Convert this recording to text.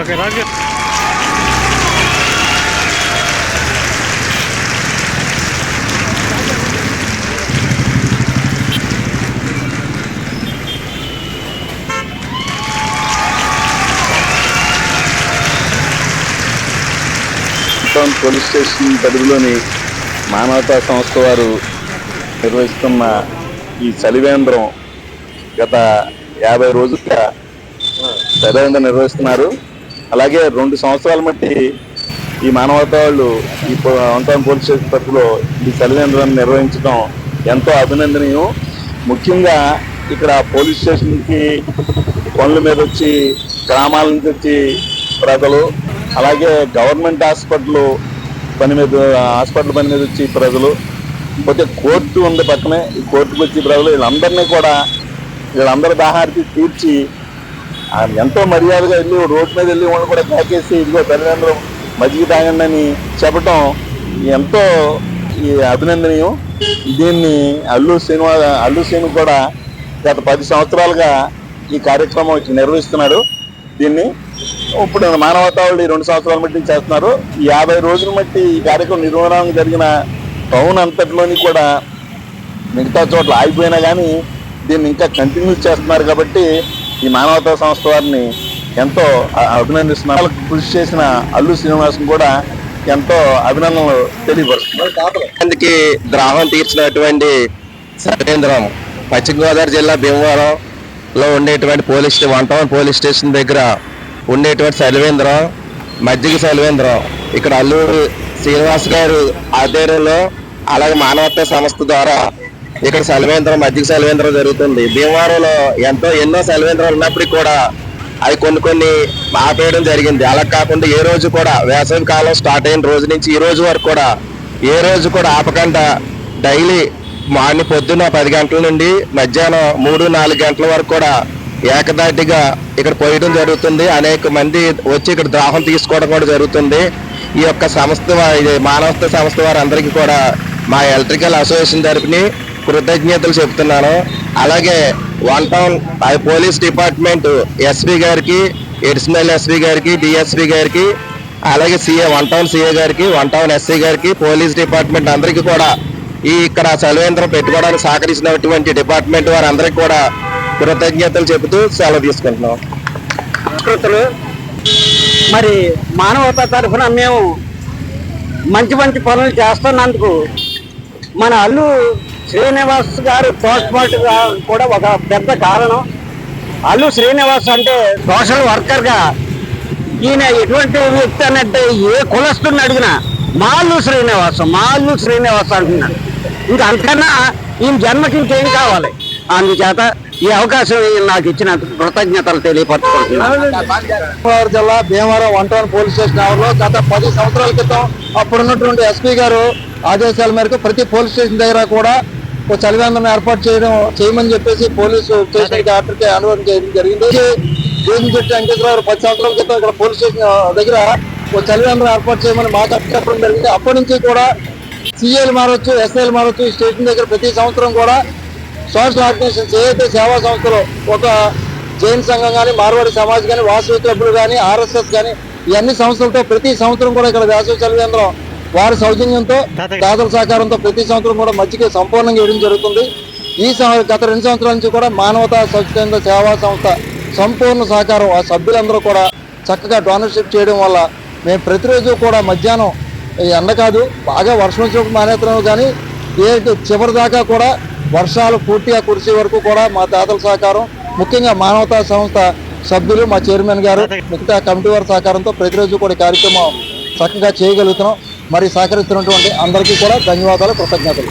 Okay Raju town police station పరిధిలోని మానవతా సంస్థ వారు నిర్వహిస్తున్న ఈ చలివేంద్రం గత యాభై రోజులుగా చలివేంద్రం నిర్వహిస్తున్నారు. అలాగే రెండు సంవత్సరాల మట్టి ఈ మానవతా వాళ్ళు ఈ వన్ పోలీస్ స్టేషన్ పరిధిలో ఈ తల్లిదండ్రులను నిర్వహించడం ఎంతో అభినందనీయం. ముఖ్యంగా ఇక్కడ పోలీస్ స్టేషన్కి పనుల మీద వచ్చి గ్రామాల నుంచి వచ్చి ప్రజలు అలాగే గవర్నమెంట్ హాస్పిటల్ పని మీద హాస్పిటల్ పని మీద వచ్చి ప్రజలు పోతే కోర్టు ఉంది పక్కనే. ఈ కోర్టుకు వచ్చి ప్రజలు వీళ్ళందరినీ కూడా వీళ్ళందరి దాహారికి తీర్చి ఆయన ఎంతో మర్యాదగా వెళ్ళి రోడ్డు మీద వెళ్ళి వాళ్ళు కూడా తాకేసి ఇదిగో తల్లిదండ్రులు మజ్జిగ తాగండి అని ఎంతో ఈ అభినందనీయం. దీన్ని అల్లు శ్రీనివాస అల్లు శ్రీను కూడా గత పది సంవత్సరాలుగా ఈ కార్యక్రమం ఇక్కడ నిర్వహిస్తున్నాడు. దీన్ని ఇప్పుడు మానవతా ఈ రెండు సంవత్సరాల మట్టి చేస్తున్నారు. యాభై రోజుల మట్టి ఈ కార్యక్రమం నిర్వహణ జరిగిన టౌన్ అంతటిలోని కూడా మిగతా చోట్ల ఆగిపోయినా కానీ దీన్ని ఇంకా కంటిన్యూ చేస్తున్నారు కాబట్టి ఈ మానవతా సంస్థ వారిని ఎంతో అభినందిస్తున్నారు కృషి చేసిన అల్లు శ్రీనివాసం కూడా ఎంతో అభినందనలు తెలియపరుస్తున్నారు అందుకే ద్రాహం తీర్చినటువంటి సరేంద్రం. పశ్చిమ గోదావరి జిల్లా భీమవరంలో ఉండేటువంటి police station one town police station దగ్గర ఉండేటువంటి సర్వేంద్రం మజ్జిగ సర్వేంద్రం. ఇక్కడ అల్లూరు శ్రీనివాస్ గారు ఆధ్వర్యంలో అలాగే మానవతా సంస్థ ద్వారా ఇక్కడ సెలవేంద్రం మధ్యకి సెలవేంద్రం జరుగుతుంది. భీమవరంలో ఎంతో ఎన్నో సెలవేంద్రాలు ఉన్నప్పటికీ కూడా అవి కొన్ని కొన్ని ఆపేయడం జరిగింది. అలా కాకుండా ఏ రోజు కూడా వేసవి కాలం స్టార్ట్ అయిన రోజు నుంచి ఈ రోజు వరకు కూడా ఏ రోజు కూడా ఆపకుండా డైలీ మార్నింగ్ పొద్దున్న పది గంటల నుండి మధ్యాహ్నం మూడు నాలుగు గంటల వరకు కూడా ఏకదాటిగా ఇక్కడ పోయడం జరుగుతుంది. అనేక మంది వచ్చి ఇక్కడ దాహం తీసుకోవడం కూడా జరుగుతుంది. ఈ యొక్క సంస్థ ఇది మానవస్థ సంస్థ వారందరికీ కూడా మా ఎలక్ట్రికల్ అసోసియేషన్ తరపుని కృతజ్ఞతలు చెప్తున్నాను. అలాగే one town police department SP గారికి ఎడిషనల్ ఎస్పీ గారికి డిఎస్పీ గారికి అలాగే సీఏ వన్ టౌన్ సీఏ గారికి వన్ టౌన్ ఎస్సీ గారికి పోలీస్ డిపార్ట్మెంట్ అందరికీ కూడా ఈ ఇక్కడ సెలవేంద్రం పెట్టుకోవడానికి సహకరించినటువంటి డిపార్ట్మెంట్ వారందరికీ కూడా కృతజ్ఞతలు చెబుతూ సెలవు తీసుకుంటున్నాం. సంస్కృతులు మరి మానవత తరఫున మేము మంచి మంచి పనులు చేస్తున్నందుకు మన అల్లు శ్రీనివాస్ గారు పోస్ట్ మార్టం కూడా ఒక పెద్ద కారణం. అల్లు శ్రీనివాస్ అంటే సోషల్ వర్కర్గా ఈయన ఎటువంటి వ్యక్తి అన్నట్టు ఏ కులస్తుని అడిగినా మాల్లు శ్రీనివాసం మాల్లు శ్రీనివాస్ అంటున్నాడు ఇంకా అంతకన్నా ఈయన జన్మకి ఇంకేం కావాలి? అందుచేత ఈ అవకాశం నాకు ఇచ్చిన కృతజ్ఞతలు తెలియపరచుకుంటున్నాను జిల్లా Bhimavaram one town police station ఆవరణలో గత పది సంవత్సరాల క్రితం అప్పుడున్నటువంటి ఎస్పీ గారు ఆదేశాల మేరకు ప్రతి పోలీస్ స్టేషన్ దగ్గర కూడా ఒక చలివేంద్రం ఏర్పాటు చేయడం చేయమని చెప్పేసి పోలీసు స్టేషన్ ఆర్డర్కి అనుభవం చేయడం జరిగింది. దేశం చెట్టు వెంకటేశ్వర గారు పది సంవత్సరాల క్రితం ఇక్కడ పోలీస్ స్టేషన్ దగ్గర ఒక చలివేంద్రం ఏర్పాటు చేయమని చెప్పడం జరిగింది. అప్పటి నుంచి కూడా సీఏలు మారొచ్చు ఎస్ఐలు మారొచ్చు ఈ స్టేషన్ దగ్గర ప్రతి సంవత్సరం కూడా సోషల్ ఆర్గనైజేషన్స్ ఏదైతే సేవా సంస్థలు ఒక జైన్ సంఘం కానీ మార్వాడి సమాజ్ కానీ వాసవి క్లబ్లు కానీ ఆర్ఎస్ఎస్ కానీ ఈ అన్ని సంస్థలతో ప్రతి సంవత్సరం కూడా ఇక్కడ వేసవి చలివేంద్రం వారి సౌజన్యంతో దాతల సహకారంతో ప్రతి సంవత్సరం కూడా మధ్యకి సంపూర్ణంగా ఇవ్వడం జరుగుతుంది. ఈ గత రెండు సంవత్సరాల నుంచి కూడా మానవతా స్వచ్ఛంద సేవా సంస్థ సంపూర్ణ సహకారం ఆ సభ్యులందరూ కూడా చక్కగా డోనర్షిప్ చేయడం వల్ల మేము ప్రతిరోజు కూడా మధ్యాహ్నం ఈ ఎండ కాదు బాగా వర్షం వచ్చినప్పుడు మానేస్తున్నాము కానీ ఏ చివరి దాకా కూడా వర్షాలు పూర్తిగా కురిసే వరకు కూడా మా దాతల సహకారం ముఖ్యంగా మానవతా సంస్థ సభ్యులు మా చైర్మన్ గారు మిగతా కమిటీ వారి సహకారంతో ప్రతిరోజు కూడా కార్యక్రమం చక్కగా చేయగలుగుతున్నాం. మరి సహకరిస్తున్నటువంటి అందరికీ కూడా ధన్యవాదాలు కృతజ్ఞతలు.